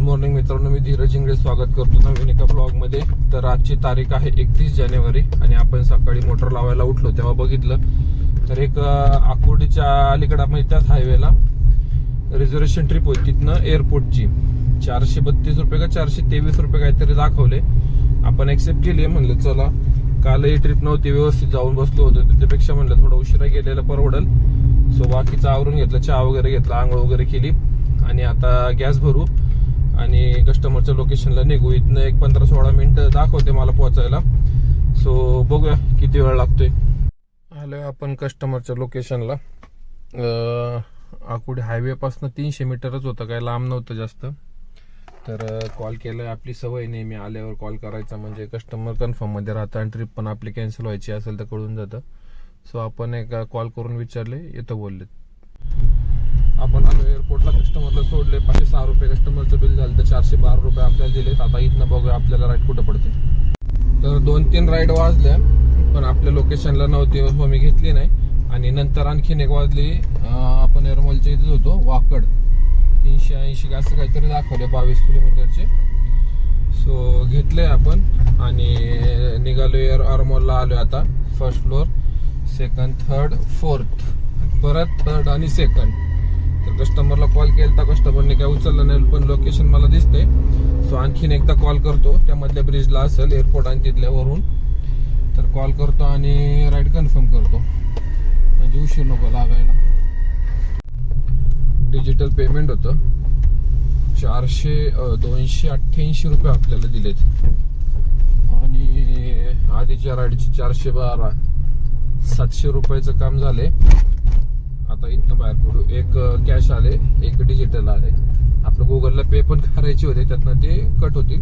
Morning मित्रांनो मी धीरज इंगळे स्वागत करतो नवीन एका ब्लॉगमध्ये तर आजची तारीख आहे एकतीस जानेवारी आणि आपण सकाळी मोटर लावायला उठलो तेव्हा बघितलं. तर एक आकुर्डीच्या अलीकडे आपण त्याच हायवेला रिझर्वेशन ट्रिप होती तिथनं एअरपोर्टची चारशे बत्तीस रुपये का चारशे तेवीस रुपये काहीतरी दाखवले. आपण एक्सेप्ट केली म्हणलं चला. कालही ट्रिप नव्हती व्यवस्थित जाऊन बसलो होतो. त्याच्यापेक्षा म्हणलं थोडं उशिरा गेलेलं परवडल. सो बाकीचं आवरून घेतलं चहा वगैरे घेतला आंघोळ वगैरे केली. आणि आता गॅस भरू. आणि कस्टमरच्या लोकेशनला निघू. इथनं एक पंधरा सोळा मिनिटं दाखवते मला पोहोचायला. सो बघूया किती वेळ लागतोय. आलो आपण कस्टमरच्या लोकेशनला आकुडे हायवेपासनं तीनशे मीटरच होतं. काय लांब नव्हतं जास्त. तर कॉल केलाय. आपली सवय नेहमी आल्यावर कॉल करायचा म्हणजे कस्टमर कन्फर्ममध्ये राहतं आणि ट्रिप पण आपली कॅन्सल व्हायची असेल तर कळून जातं. सो आपण एक कॉल करून विचारले येतं बोललेत. आपण आता एअरपोर्टला कस्टमरला सोडले पाचशे सहा रुपये कस्टमरचं बिल झालं तर चारशे बारा रुपये आपल्याला दिलेत. आता इथनं बघूया आपल्याला राईड कुठं पडते. तर दोन तीन राईड वाजल्या पण आपल्या लोकेशनला नव्हती हो मी घेतली नाही. आणि नंतर आणखीन एक वाजली आपण एरमोलच्या इथेच होतो वाकड. तीनशे ऐंशी असं काहीतरी दाखवले बावीस किलोमीटरचे. सो घेतले आपण. आणि निघालो एअर अरमोलला आलो आता first floor second third fourth परत थर्ड आणि सेकंड कस्टमरला कॉल केला तर कस्टमरने काय उचललं नाही पण लोकेशन मला दिसते सो आणखीन एकदा कॉल करतो. त्यामधल्या ब्रिजला असेल एअरपोर्ट आणि तिथल्या वरून. तर कॉल करतो आणि राईड कन्फर्म करतो. म्हणजे उशीर नको लागायला. डिजिटल पेमेंट होतं. चारशे दोनशे अठ्ठ्याऐंशी रुपये आपल्याला दिलेत. आणि आधीच्या राईडचे चारशे बारा सातशे रुपयाचं काम झाले आता इथनं बाहेर पडू. एक कॅश आले एक डिजिटल आले. आपलं गुगलला पे पण करायचे होते त्यातनं ते कट होतील.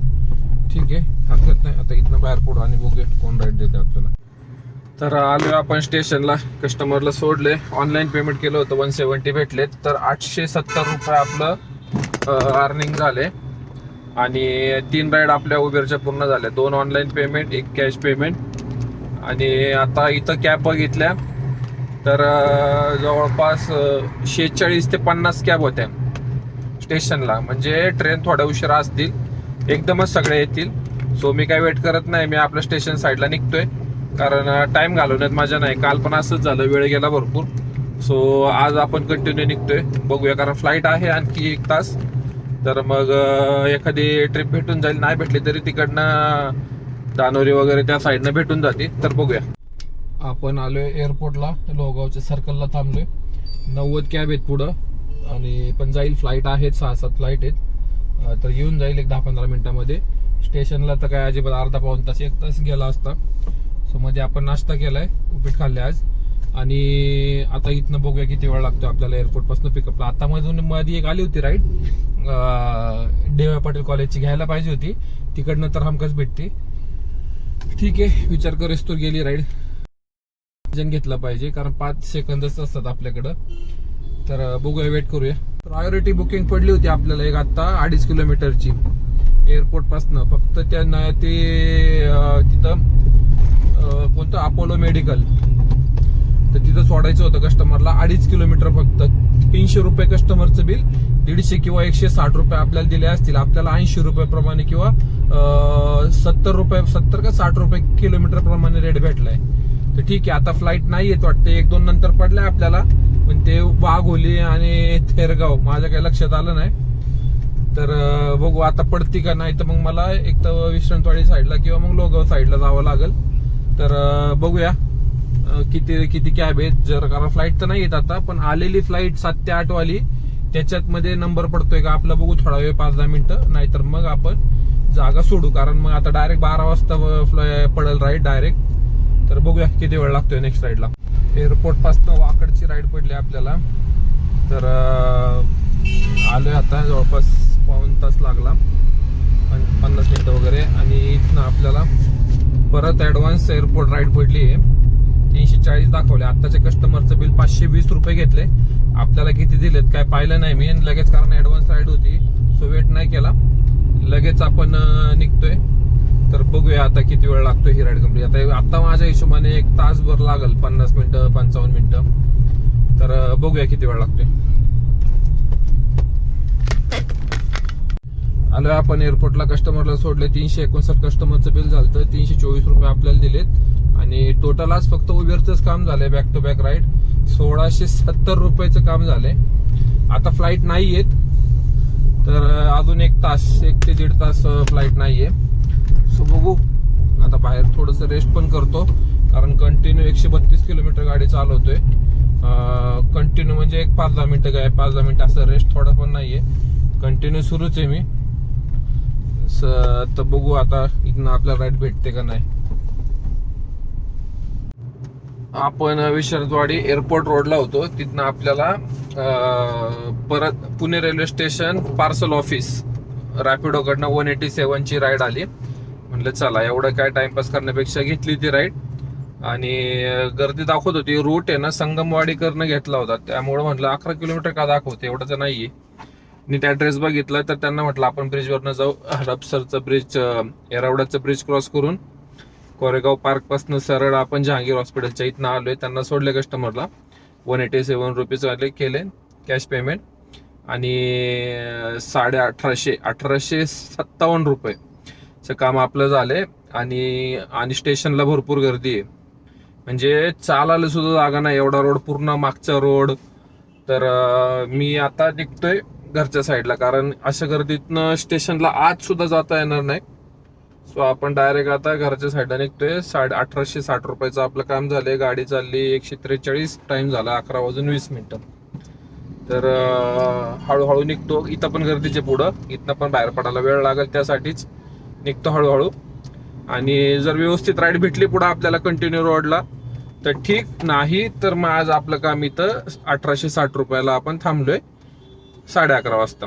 ठीक आहे हरकत नाही. आता इथनं बाहेर पडू आणि बघूया कोण राईड देते आपल्याला. तर आलो आपण स्टेशनला कस्टमरला सोडले. ऑनलाईन पेमेंट केलं होतं वन सेवन्टी भेटलेत. तर आठशे सत्तर रुपये आपलं अर्निंग झाले. आणि तीन राईड आपल्या उबेरच्या पूर्ण झाल्या. दोन ऑनलाईन पेमेंट एक कॅश पेमेंट आणि आता इथं कॅब बघितल्या. तर जवळपास शेहेचाळीस ते पन्नास कॅब होत्या स्टेशनला. म्हणजे ट्रेन थोड्या उशिरा असतील एकदमच सगळे येतील. सो मी काय वेट करत नाही मी आपल्या स्टेशन साईडला निघतोय. कारण टाइम घालवण्यात माझ्या नाही. काल पण असंच झालं वेळ गेला भरपूर. सो आज आपण कंटिन्यू निघतोय. बघूया कारण फ्लाईट आहे आणखी एक तास. तर मग एखादी ट्रिप भेटून जाईल नाही भेटली तरी तिकडनं दानोरी वगैरे त्या साईडनं भेटून जाते तर बघूया. आपण आलोय एअरपोर्टला लोगावच्या सर्कलला थांबलोय. नव्वद कॅब आहेत पुढं. आणि पण जाईल फ्लाईट आहेत सहा सात फ्लाईट आहेत तर येऊन जाईल एक दहा पंधरा मिनिटामध्ये स्टेशनला तर काय अजिबात अर्धा पाऊन तास एक तास गेला असता. सो मध्ये आपण नाश्ता केलाय उपीट खाल्ले आज. आणि आता इथनं बघूया किती वेळ लागतो आपल्याला एअरपोर्टपासून पिकअपला आता मधून मध्ये एक आली होती राईड डेवा पाटील कॉलेजची घ्यायला पाहिजे होती. तिकडनं तर हमकच भेटते. ठीक आहे विचार करेस तू गेली राईड जन घेतला पाहिजे कारण पाच सेकंदच असतात आपल्याकडं. तर बघूया वेट करूया. प्रायोरिटी बुकिंग पडली होती आपल्याला एक आता अडीच किलोमीटरची एअरपोर्टपासनं फक्त त्यांना ते तिथं कोणतं? अपोलो मेडिकल तर तिथं सोडायचं होतं कस्टमरला अडीच किलोमीटर फक्त. तीनशे रुपये कस्टमरचं बिल दीडशे किंवा एकशे साठ रुपये आपल्याला दिले असतील. आपल्याला ऐंशी रुपये प्रमाणे किंवा सत्तर रुपये सत्तर का साठ रुपये किलोमीटर प्रमाणे रेट भेटलाय. तर ठीक आहे आता फ्लाईट नाही येत वाटते. एक दोन नंतर पडल्या आपल्याला पण ते वाघोली आणि थेरगाव माझ्या काही लक्षात आलं नाही. तर बघू आता पडती का नाही तर मग मला एक तर विश्रांतवाडी साईडला किंवा मग लोगाव साईडला जावं लागेल. तर बघूया किती किती कॅब आहेत जर कारण फ्लाईट तर नाही येत आता पण आलेली फ्लाईट सात ते आठ वाली त्याच्यात मध्ये नंबर पडतोय का आपला बघू थोडा वेळ पाच दहा मिनिटं. नाहीतर मग आपण जागा सोडू. कारण मग आता डायरेक्ट बारा वाजता पडेल राईट डायरेक्ट तर बघूया किती वेळ लागतोय नेक्स्ट राईडला एअरपोर्टपासून वाकडची राईड पडली आपल्याला. तर आलोय आता जवळपास पाऊन तास लागला. पन्नास मिनिटं वगैरे. आणि इथनं आपल्याला परत ऍडव्हान्स एअरपोर्ट राईड पडली आहे. तीनशे चाळीस दाखवले. आत्ताच्या कस्टमरचं बिल पाचशे वीस रुपये घेतले. आपल्याला किती दिलेत काय पाहिलं नाही मी. आणि लगेच कारण ऍडव्हान्स राईड होती. सो वेट नाही केला. लगेच आपण निघतोय. आता किती वेळ लागतो ही राईड कंप्लीट आता आता माझ्या हिशोबाने एक तासभर लागल पन्नास मिनिटं पंचावन्न मिनिटं. तर बघूया किती वेळ लागतोय. आलोय आपण एअरपोर्टला कस्टमरला सोडले. तीनशे एकोणसाठ कस्टमरचं बिल झालं तीनशे चोवीस रुपये आपल्याला दिलेत. आणि टोटल आज फक्त उबेरचंच काम झालंय बॅक टू बॅक राईड सोळाशे सत्तर रुपयाचं काम झालंय. आता फ्लाईट नाही येत तर अजून एक तास एक ते दीड तास फ्लाईट नाहीये. सो बघू. आता बाहेर थोडस रेस्ट पण करतो. कारण कंटिन्यू एकशे बत्तीस किलोमीटर गाडी चालवतोय. कंटिन्यू म्हणजे एक पाच दहा मिनिटं काय पाच दहा मिनिटं असं रेस्ट थोडा पण नाहीये. कंटिन्यू सुरूच आहे मी. तर बघू आता इथनं आपल्याला राईड भेटते का नाही. आपण विशारदवाडी एअरपोर्ट रोडला होतो. तिथनं आपल्याला परत Pune railway station parcel office रॅपिडोकडनं one eighty सेवनची राईड आली. म्हटलं चला एवढं काय टाइमपास करण्यापेक्षा घेतली ती राईड आणि गर्दी दाखवत होती. रूट आहे ना संगमवाडीकरनं घेतला होता. त्यामुळे म्हटलं अकरा किलोमीटर का दाखवते? एवढं तर नाहीये. मी त्या ड्रेस बघितला तर त्यांना म्हटलं आपण ब्रिजवरनं जाऊ. हडपसरचं ब्रिज येरवड्याचं ब्रिज क्रॉस करून कोरेगाव पार्कपासून सरळ आपण जहांगीर हॉस्पिटलच्या इथनं आलोय. त्यांना सोडले कस्टमरला वन एटी सेवन रुपीज वाले केले कॅश पेमेंट आणि साडे अठराशे अठराशे सत्तावन्न रुपये. चं काम आपलं झालंय. आणि आणि स्टेशनला भरपूर गर्दी आहे. म्हणजे चालायला सुद्धा जागा नाही. एवढा रोड पूर्ण मागचा रोड. तर मी आता निघतोय घरच्या साईडला. कारण अशा गर्दीतनं स्टेशनला आज सुद्धा जाता येणार नाही. सो आपण डायरेक्ट आता घरच्या साईडला निघतोय. साडे अठराशे साठ रुपयाचं आपलं काम झालंय. गाडी चालली एकशे त्रेचाळीस. टाइम झाला अकरा वाजून वीस मिनिटं. तर हळूहळू निघतो. इथं पण गर्दीचे पुढं. इथनं पण बाहेर पडायला वेळ लागेल त्यासाठीच. निघतो हळूहळू. आणि जर व्यवस्थित राईड भेटली पुढं आपल्याला कंटिन्यू रोडला तर ठीक. नाही तर मग आज आपलं काम इथं अठराशे साठ रुपयाला आपण थांबलोय. साडे अकरा वाजता.